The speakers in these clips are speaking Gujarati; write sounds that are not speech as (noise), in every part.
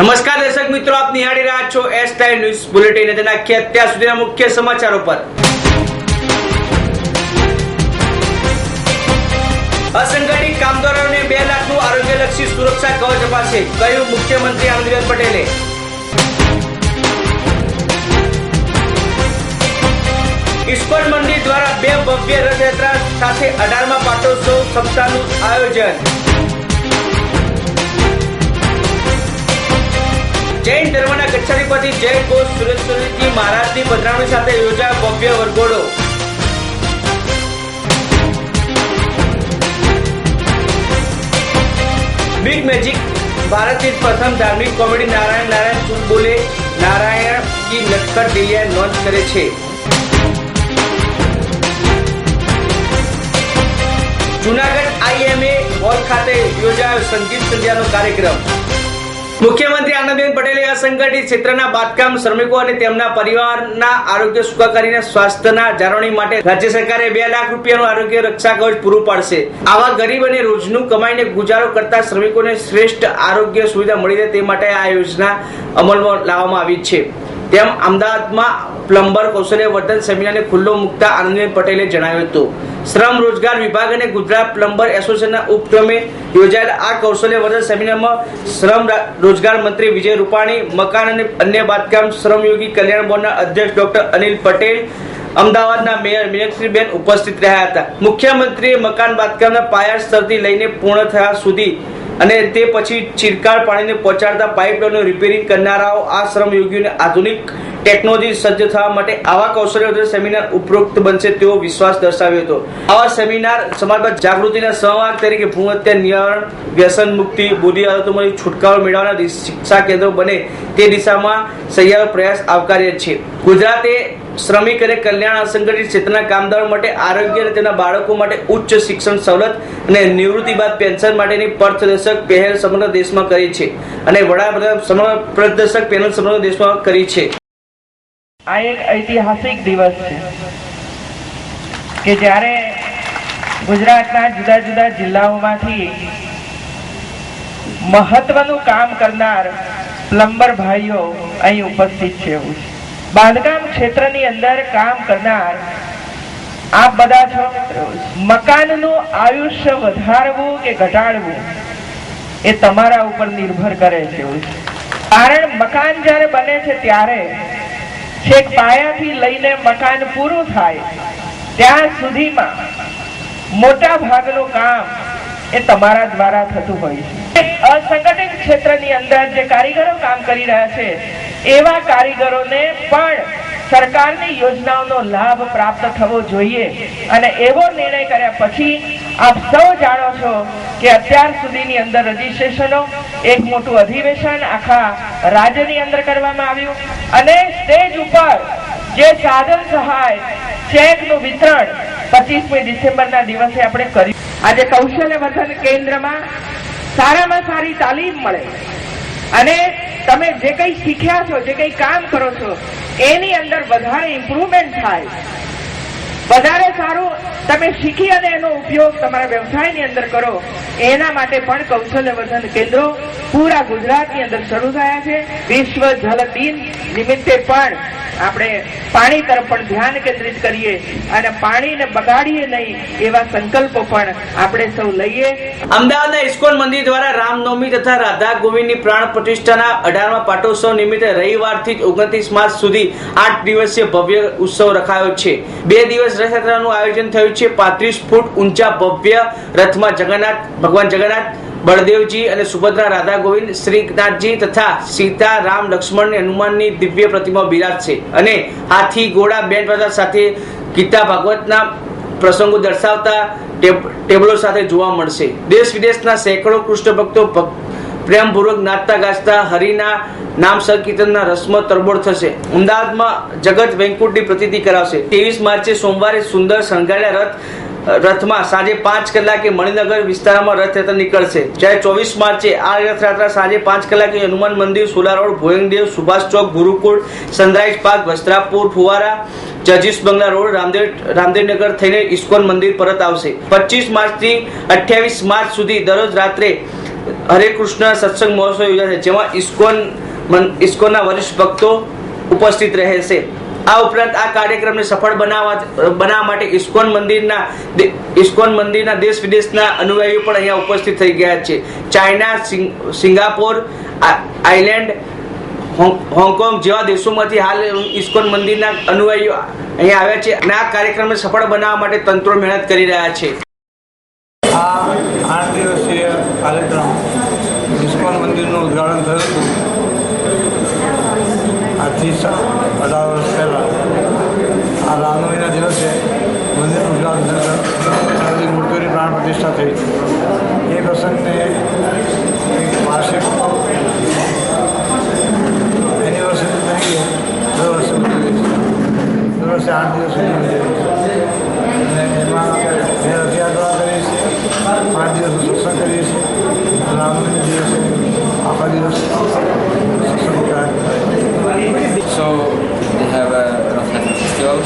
નમસ્કાર દર્શક મિત્રો, આપ નિહાળી રહ્યા છો એસ ટાઈમ ન્યૂઝ બુલેટિન અને નાખીએ અત્યાર સુધીના મુખ્ય સમાચારો પર. અસંગઠિત કામદારોને બે લાખનું આરોગ્યલક્ષી સુરક્ષા કવચ અપાશે, કહ્યું મુખ્યમંત્રી આનંદીબેન પટેલે. ઇસ્કોન મંદિર દ્વારા બે ભવ્ય રથયાત્રા સાથે અઢારમા પાટોત્સવ સપ્તાહનું આયોજન. જૈન ધર્મના કચ્છાધિપતિ જૈન ઘોષ સુરેશ્વરજી મહારાજની પધરાવણી સાથે યોજાયો ભવ્ય વરઘોડો. બિગ મેજિક ભારતની પ્રથમ ધાર્મિક કોમેડી નારાયણ નારાયણ તું બોલે, નારાયણ કી નટખટ દિલિયા લોન્ચ કરે છે. જુનાગઢ આઈએમએ હોલ ખાતે યોજાયો સંગીત સંધ્યાનો કાર્યક્રમ. મુખ્યમંત્રી આનંદબેન પટેલે અસંગઠિત ક્ષેત્રના બાંધકામ શ્રમિકો અને તેમના પરિવારના આરોગ્ય સુખાકારીના સ્વાસ્થ્યના જાળવણી માટે રાજ્ય સરકારે બે લાખ રૂપિયાનું આરોગ્ય રક્ષા કવચ પૂરું પાડશે. આવા ગરીબ અને રોજનું કમાઈને ગુજારો કરતા શ્રમિકોને શ્રેષ્ઠ આરોગ્ય સુવિધા મળી રહે તે માટે આ યોજના અમલમાં લાવવામાં આવી છે. તેમ અમદાવાદમાં પ્લમ્બર કૌશલ્ય વર્ધન સેમિનારને ખુલ્લો મૂકતા આનંદબેન પટેલે જણાવ્યું હતું. શ્રમ રોજગાર વિભાગ અને ગુજરાત પ્લમ્બર એસોસિએશનના ઉપક્રમે યોજાયેલા આ કૌશલ્ય વર્ધન સેમિનારમાં શ્રમ રોજગાર મંત્રી વિજય રૂપાણી, મકાન અને અન્ય બાંધકામ શ્રમયોગી કલ્યાણ બોર્ડના અધ્યક્ષ ડોક્ટર અનિલ પટેલ, અમદાવાદના મેયર મીનાક્ષીબેન ઉપસ્થિત રહ્યા હતા. મુખ્યમંત્રીએ મકાન બાંધકામના પાયા સ્તરથી લઈને પૂર્ણ થયા સુધી અને તે પછી ચિરકાળ પાણીને પહોંચાડતા પાઇપલાઇનનું રિપેરિંગ કરનારાઓ આ શ્રમયોગીઓને આધુનિક ટેકનોલોજી સજ્જ થવા માટે આવા કૌશલ્યો સેમિનાર ઉપરોક્ત બનશે તેવો વિશ્વાસ દર્શાવ્યો હતો. આવા સેમિનાર સમાજમાં જાગૃતિના સહભાગ તરીકે ભૂણ હત્યા નિવારણ, વ્યસન મુક્તિ, બુદ્ધિ આદતોમાંથી છુટકારો મેળવવાના શિક્ષા કેન્દ્રો બને તે દિશામાં સહિયારો પ્રયાસ આવકાર્ય છે. ગુજરાતે શ્રમિક અને કલ્યાણ અસંગઠિત ક્ષેત્રના કામદારો માટે આરોગ્ય અને તેના બાળકો માટે ઉચ્ચ શિક્ષણ સવલત અને નિવૃત્તિ બાદ પેન્શન માટેની પથદર્શક પહેલ સમગ્ર દેશમાં કરી છે. અને વડાપ્રધાન સમગ્ર પથદર્શક પહેલ સમગ્ર દેશમાં કરી છે. આ એક ઐતિહાસિક દિવસ છે કે જ્યારે ગુજરાતના જુદા જુદા જિલ્લાઓમાંથી મહત્વનું કામ કરનાર પ્લમ્બર ભાઈઓ અહીં ઉપસ્થિત છે એવું છે. બાંધકામ ક્ષેત્રની અંદર કામ કરનાર આપ બધા છો મકાનનું આયુષ્ય વધારવું કે ઘટાડવું એ તમારા ઉપર નિર્ભર કરે છે. કારણ મકાન જ્યારે બને છે ત્યારે છેક પાયાથી લઈને મકાન પૂરું થાય, ત્યાં સુધીમાં મોટા ભાગનું કામ એ તમારા દ્વારા થતું હોય છે. અસંગઠિત ક્ષેત્રની અંદર જે કારીગરો કામ કરી રહ્યા છે, એવા કારીગરોને પણ સરકારની યોજનાઓનો લાભ પ્રાપ્ત થવો જોઈએ અને એવો નિર્ણય કર્યા પછી આપ સૌ જાણો છો કે અત્યાર સુધીની અંદર રજીસ્ટ્રેશનો એક મોટું અધિવેશન આખા રાજ્યની અંદર કરવામાં આવ્યું અને સ્ટેજ ઉપર જે સાધન સહાય ચેકનું વિતરણ પચીસમી ડિસેમ્બરના દિવસે આપણે કર્યું. આજે કૌશલ્ય વર્ધન કેન્દ્રમાં સારામાં સારી તાલીમ મળે અને તમે જે કંઈ શીખ્યા છો, જે કંઈ કામ કરો છો, એની અંદર વધારે ઇમ્પ્રુવમેન્ટ થાય. વધારે સારું તમે શીખી અને એનો ઉપયોગ તમારા વ્યવસાયની અંદર કરો. એના માટે પણ કૌશલ્ય વર્ધન કેન્દ્રો પૂરા ગુજરાતની અંદર શરૂ થયા છે. વિશ્વ જલ દિન નિમિત્તે પણ આપણે પાણી તરફ પણ ધ્યાન કેન્દ્રિત કરીએ અને પાણીને બગાડીએ નહીં એવા સંકલ્પો પણ આપણે સૌ લઈએ. અમદાવાદના ઇસ્કોન મંદિર દ્વારા રામનવમી તથા રાધા ગોવિંદની પ્રાણ પ્રતિષ્ઠાના અઢારમા પાટોત્સવ નિમિત્તે રવિવારથી જ ઓગણત્રીસ માર્ચ સુધી આઠ દિવસીય ભવ્ય ઉત્સવ રખાયો છે. બે દિવસ રથયાત્રાનું આયોજન થયું છે. પાંત્રીસ ફૂટ ઊંચા ભવ્ય રથમાં જગન્નાથ, ભગવાન જગન્નાથ, બળદેવજી અને સુભદ્રા રાધા ગોવિંદ, શ્રીનાથજી તથા સીતા, રામ લક્ષ્મણ અને હનુમાનની દિવ્ય પ્રતિમા બિરાજશે અને હાથી, ઘોડા બેન્ડ પ્રસાદ સાથે ગીતા ભાગવતના પ્રસંગો દર્શાવતા ટેબલો સાથે જોવા મળશે. દેશ વિદેશના સેંકડો કૃષ્ણ ભક્તો ભક- પ્રેમપૂર્વક નાચતા ગાજતા હરિના નામ સંકીર્તનના રસમાં તરબોળ થશે. અમદાવાદમાં જગત વેંકુટની પ્રતિતિ કરાવશે. ત્રેવીસ માર્ચે સોમવારે સુંદર શણગારેલા રથ, રથમાં સાંજે પાંચ કલાકે મણિનગર વિસ્તારમાં રથયાત્રા નીકળશે. જ્યારે ચોવીસ માર્ચે આ રથયાત્રા સાંજે પાંચ કલાકે હનુમાન મંદિર Sola road Bhuyangdev, Subhash Chowk, Gurukul sunrise park, Vastrapur, ફુવારા જજીસ બંગલા રોડ, રામદેવ, રામદેવનગર થઈને ઇસ્કોન મંદિર પરત આવશે. પચીસ માર્ચથી અઠ્યાવીસ માર્ચ સુધી દરરોજ રાત્રે હરે કૃષ્ણ સત્સંગ મહોત્સવ યોજાશે, જેમાં ઇસ્કોન ઇસ્કોનના વરિષ્ઠ ભક્તો ઉપસ્થિત રહેશે. આ ઉપરાંત આ કાર્યક્રમને સફળ બનાવવા બનાવવા માટે ઇસ્કોન મંદિરના ઇસ્કોન મંદિરના દેશ વિદેશના અનુયાયીઓ પણ અહીંયા ઉપસ્થિત થઈ ગયા છે. China Singapore island, Hong- Hong Kong જેવા દેશોમાંથી હાલ ઇસ્કોન મંદિરના અનુયાયીઓ અહીંયા આવ્યા છે અને આ કાર્યક્રમને સફળ બનાવવા માટે તંત્રો મહેનત કરી રહ્યા છે આ આઠ દિવસીય કાર્યક્રમ ઇસ્કોન મંદિરનું ઉદ્ઘાટન થયું હતું આજથી સા- અઢાર વર્ષ પહેલાં આ રામનવમીના દિવસે મંદિરનું ઉદ્ઘાટન થયું હતું બધી મૂર્તિઓની પ્રાણ પ્રતિષ્ઠા થઈ એ પ્રસંગને એક વાર્ષિક એનિવર્સરી તરીકે દર વર્ષે ઉજવીએ છીએ દર વર્ષે આઠ દિવસ સુધી ઉજવીએ છીએ અને એમાં બે રથયાત્રા કરીએ છીએ પાંચ દિવસનો સત્સંગ કરીએ છીએ રામનવમી દિવસે આખા દિવસ સત્સંગ કાર્યક્રમ So they have a Rath Yatra festival.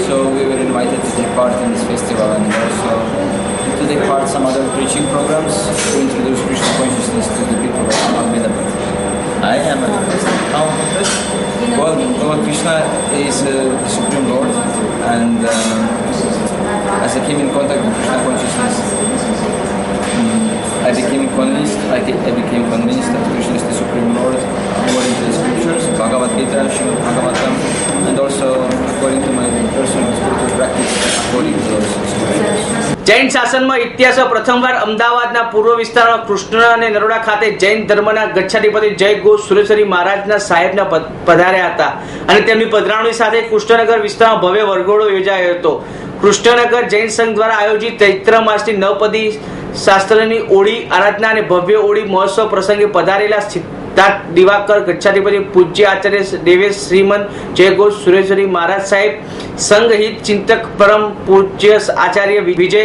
So, we were invited to take part in this festival and some other preaching programs to introduce Krishna consciousness to the people of Medapur. I am a how well, Lord Krishna is uh, the Supreme Lord and um, as I came in contact with Krishna consciousness mm, I became convinced, I, I became convinced that Krishna is the Supreme Jain શાસનમાં ઇતિહાસમાં પ્રથમવાર અમદાવાદના પૂર્વ વિસ્તારમાં કૃષ્ણ અને નરોડા ખાતે જૈન ધર્મના ગચ્છાધિપતિ જય ગો સુરેશ્વરી મહારાજના સાહેબના પધાર્યા હતા. અને તેમની પધરાવણી સાથે કૃષ્ણનગર વિસ્તારમાં ભવ્ય વરઘોડો યોજાયો હતો. કૃષ્ણનગર જૈન સંઘ દ્વારા આયોજિત ચૈત્ર માસની નવપદી શાસ્ત્રની ઓળી, આરાધના અને ભવ્ય ઓળી મહોત્સવ પ્રસંગે પધારેલા સિદ્ધાર્થ દિવાકર, ગચ્છાધિપતિ પૂજ્ય આચાર્ય દેવેશ શ્રીમંત ગો સુરેશ્વરી મહારાજ સાહેબ સંઘ હિત ચિંતક પરમ પૂજ્ય આચાર્ય વિજય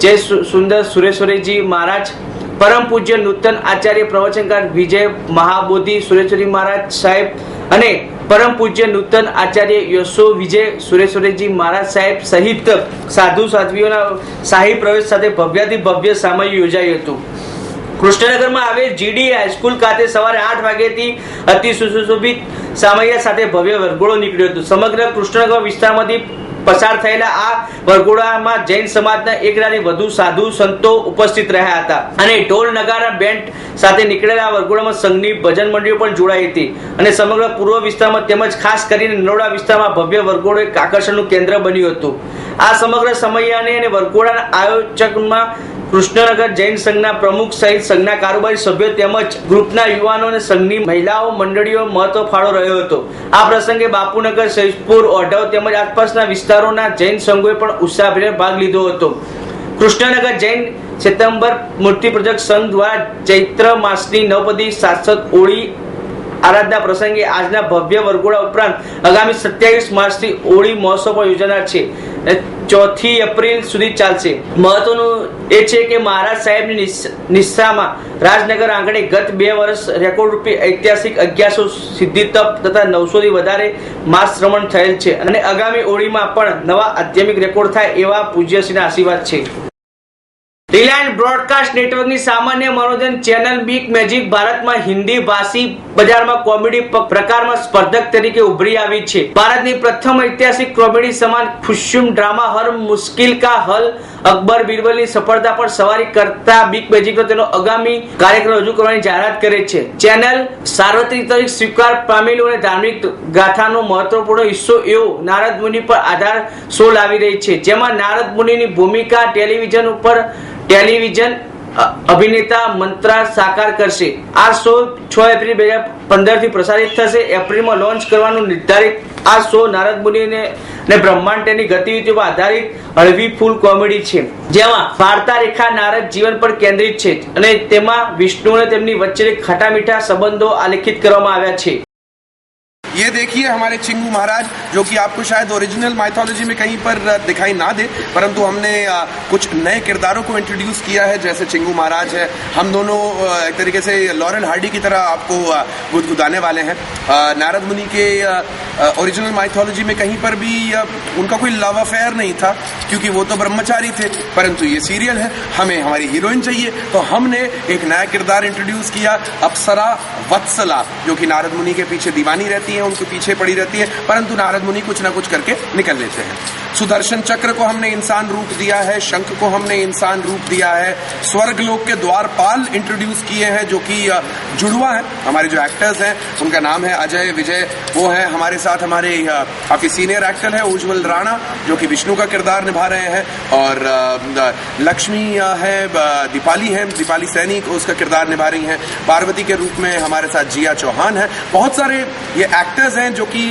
જય સુંદર સુરેશ્વરીજી મહારાજ, પરમ પૂજ્ય નૂતન આચાર્ય પ્રવચનકાર વિજય મહાબોધિ સુરેશ્વરી મહારાજ સાહેબ અને પરમ પૂજ્ય નૂતન આચાર્ય યશો વિજય સુરેશ્વરીજી મહારાજ સાહેબ સહિત સાધુ સાધ્વીઓના શાહી પ્રવેશ સાથે ભવ્યાથી ભવ્ય સામયિક યોજાયું હતું. કૃષ્ણનગરમાં આવેલ જીડી હાઈસ્કૂલ ખાતે સવારે આઠ વાગ્યાથી અતિ સુશોભિત સામૈયા સાથે ભવ્ય વરઘોડો નીકળ્યો હતો. સમગ્ર કૃષ્ણનગર વિસ્તારમાંથી પસાર થયેલા આ વરઘોડામાં જૈન સમાજના એક લાખથી વધુ સાધુ સંતો ઉપસ્થિત રહ્યા હતા અને ઢોલ નગારા બેન્ડ સાથે નીકળેલા વરઘોડામાં સંઘની ભજન મંડળીઓ પણ જોડાઈ હતી અને સમગ્ર પૂર્વ વિસ્તારમાં તેમજ ખાસ કરીને નરોડા વિસ્તારમાં ભવ્ય વરઘોડો એક આકર્ષણનું કેન્દ્ર બન્યું હતું. આ સમગ્ર સમયાને અને વરઘોડાના આયોજકમાં કૃષ્ણનગર જૈન સંઘના પ્રમુખ સહિત સંઘના કારોબારી સભ્યો તેમજ ગ્રુપના યુવાનો અને સંઘની મહિલાઓ, મંડળીઓ મહત્વ ફાળો રહ્યો હતો. આ પ્રસંગે બાપુનગર સૈજપુર ઓઢવ તેમજ આસપાસના વિસ્તારોના જૈન સંઘોએ પણ ઉત્સાહભેર ભાગ લીધો હતો. કૃષ્ણનગર જૈન સિતંબર મૂર્તિ પ્રજક સંઘ દ્વારા ચૈત્ર માસની નવપદી શાશ્વત ઓળી આરાધના પ્રસંગે આજના ભવ્ય વરઘોડા ઉપરાંત આગામી સત્યાવીસ માર્ચથી ઓળી મહોત્સવ યોજાનાર છે. ચોથી એપ્રિલ સુધી ચાલશે. મહત્વનું એ છે કે મહારાજ સાહેબની નિશામાં રાજનગર આંગણે ગત બે વર્ષ રેકોર્ડ રૂપે ઐતિહાસિક અગિયારસો સિદ્ધિ તપ તથા નવસો થી વધારે માસ શ્રવણ થયેલ છે. અને આગામી ઓળીમાં પણ નવા આધ્યાત્મિક રેકોર્ડ થાય એવા પૂજ્યશ્રીના આશીર્વાદ છે. રિલાયન્સ બ્રોડકાસ્ટ નેટવર્કની સામાન્ય મનોરંજન ચેનલ બિગ મેજિક ભારતમાં હિન્દી ભાષી બજારમાં કોમેડી પ્રકારમાં સ્પર્ધક તરીકે ઉભરી આવી છે. ભારતની પ્રથમ ઐતિહાસિક કોમેડી સમાન ખુશ્યુમ ડ્રામા હર મુશ્કિલ કા હલ અકબર બિરબલની સફળતા પર સવારી કરતા બિગ મેજિકનો તેનો આગામી કાર્યક્રમ રજૂ કરવાની જાહેરાત કરે છે. ચેનલ સાર્વત્રિક તરીકે સ્વીકાર પામેલું અને ધાર્મિક ગાથાનો મહત્વપૂર્ણ હિસ્સો એવો નારદ મુનિ પર આધાર શો લાવી રહી છે. જેમાં નારદ મુનિની ભૂમિકા ટેલિવિઝન ઉપર ટેલિવિઝન અભિનેતા મંત્રા સાકાર કરશે. આ શો છ એપ્રિલ બે હજાર પંદરથી પ્રસારિત થશે. એપ્રિલમાં લોન્ચ કરવાનું નિર્ધારિત આ શો નારદ મુનિને ને બ્રહ્માંડ તેની ગતિવિધિઓ પર આધારિત હળવી ફૂલ કોમેડી છે. જેમાં વાર્તા રેખા નારદ જીવન પર કેન્દ્રિત છે. અને તેમાં વિષ્ણુ અને તેમની વચ્ચે ખટા મીઠા સંબંધો આલેખિત કરવામાં આવ્યા છે. ये देखिए हमारे चिंगू महाराज, जो कि आपको शायद ओरिजिनल माइथोलॉजी में कहीं पर दिखाई ना दे, परंतु हमने कुछ नए किरदारों को इंट्रोड्यूस किया है, जैसे चिंगू महाराज है। हम दोनों एक तरीके से लॉरेल हार्डी की तरह आपको गुदगुदाने वाले हैं। नारद मुनि के ओरिजिनल माइथोलॉजी में कहीं पर भी उनका कोई लव अफेयर नहीं था, क्योंकि वो तो ब्रह्मचारी थे, परंतु ये सीरियल है, हमें हमारी हीरोइन चाहिए। तो हमने एक नया किरदार इंट्रोड्यूस किया, अप्सरा वत्सला, जो कि नारद मुनि के पीछे दीवानी रहती है उनके पीछे पड़ी रहती है, परंतु नारद मुनि कुछ ना कुछ करके निकल लेते हैं। सुदर्शन चक्र को हमने इंसान रूप दिया है, शंख को हमने इंसान रूप दिया है स्वर्ग लोक के द्वारपाल इंट्रोड्यूस किए हैं, जो कि जुड़वा है। हमारे जो एक्टर्स हैं, उनका नाम है अजय, विजय, वो है हमारे साथ, हमारे काफ़ी सीनियर एक्टर है, उज्जवल राणा, जो कि विष्णु का किरदार निभा रहे हैं, और लक्ष्मी है दीपाली है, दीपाली सैनी को उसका किरदार निभा रही हैं। पार्वती के रूप में हमारे साथ जिया चौहान है। बहुत सारे ये एक्टर्स हैं जो कि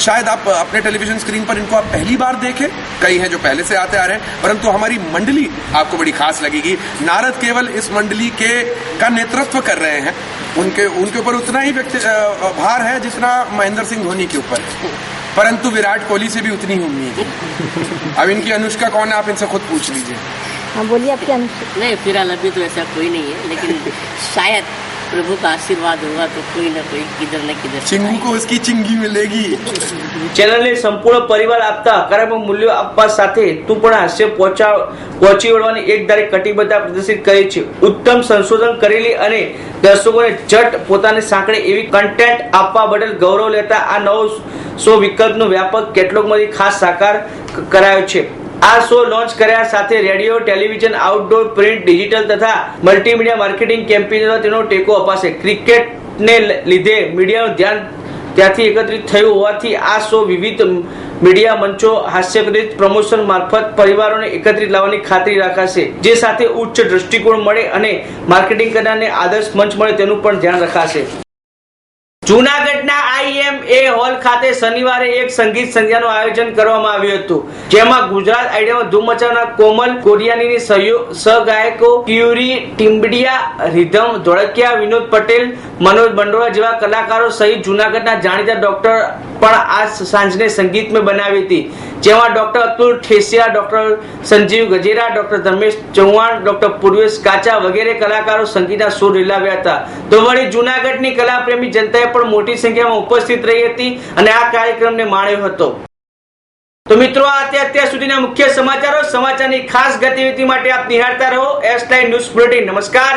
शायद आप अपने टेलीविज़न स्क्रीन पर इनको आप पहली बार देखें। कई हैं जो पहले से आते आ रहे हैं परंतु हमारी मंडली आपको बड़ी खास लगेगी। नारद केवल इस मंडली के का नेतृत्व कर रहे हैं। उनके उनके ऊपर उतना ही व्यक्ति भार है जितना महेंद्र सिंह धोनी के ऊपर। परंतु विराट कोहली से भी उतनी ही उम्मीद है। (laughs) अब इनकी अनुष्का कौन है आप इनसे खुद पूछ लीजिए। हाँ बोलिए आपकी अनुष्का। नहीं फ़िलहाल अभी तो ऐसा कोई नहीं है लेकिन (laughs) शायद प्रभु का आशीर्वाद होगा तो कोई ना कोई किधर न किधर से चिंगू को उसकी चिंगी मिलेगी ચેનલને સંપૂર્ણ પરિવાર આપતા હકારાત્મક મૂલ્યો આપવા સાથે તું પણ હાસ્ય પહોંચા પહોંચી વળવાની એક ધારે કટિબદ્ધતા પ્રદર્શિત કરી છે ઉત્તમ સંશોધન કરેલી અને દર્શકોને જટ પોતાને સાંકળે એવી કન્ટેન્ટ આપવા બદલ ગૌરવ લેતા આ નવો શો વિકલ્પનો વ્યાપક કેટલોગમાંથી ખાસ સાકાર ક- કરાયો છે આ શો લોન્ચ કર્યા સાથે radio, television outdoor print digital તથા મલ્ટીમીડિયા માર્કેટિંગ કેમ્પેનમાં તેનો ટેકો અપાશે. ક્રિકેટને લીધે મીડિયાનું ધ્યાન ત્યાંથી એકત્રિત થયું હોવાથી આ શો વિવિધ મીડિયા મંચો હાસ્યકૃત પ્રમોશન મારફત પરિવારોને એકત્રિત લાવવાની ખાતરી રાખાશે, જે સાથે ઉચ્ચ દ્રષ્ટિકોણ મળે અને માર્કેટિંગ કરનારને આદર્શ મંચ મળે તેનું પણ ધ્યાન રખાશે. જૂનાગઢના આઈએમએ હોલ ખાતે શનિવારે એક સંગીત સંધ્યાનું આયોજન કરવામાં આવ્યું હતું, જેમાં ગુજરાત આઈડિયામાં ધૂમ મચાવનાર કોમલ સહયો- સહગાયકો ક્યુરી ટીમ્બડિયા રિધમ ધોળકિયા, વિનોદ પટેલ, મનોજ બંડોળા જેવા કલાકારો સહિત જૂનાગઢના જાણીતા ડોક્ટર પણ આ સાંજને સંગીતમય બનાવી હતી. જેમાં doctor Atul Thesiya, doctor Sanjeev Gajera, doctor Dharmesh Chauhan, doctor Purvesh Kacha વગેરે કલાકારો સંગીતના સુર રીલાવ્યા હતા. તો વળી જૂનાગઢની કલાપ્રેમી જનતાએ પણ મોટી સંખ્યામાં ઉપસ્થિત રહી હતી અને આ કાર્યક્રમને માણ્યો હતો. તો મિત્રો, આ અત્યાર સુધીના મુખ્ય સમાચારો. સમાચારની ખાસ ગતિવિધિ માટે આપ નિહાળતા રહો. એસ ન્યૂઝ બુલેટિન નમસ્કાર.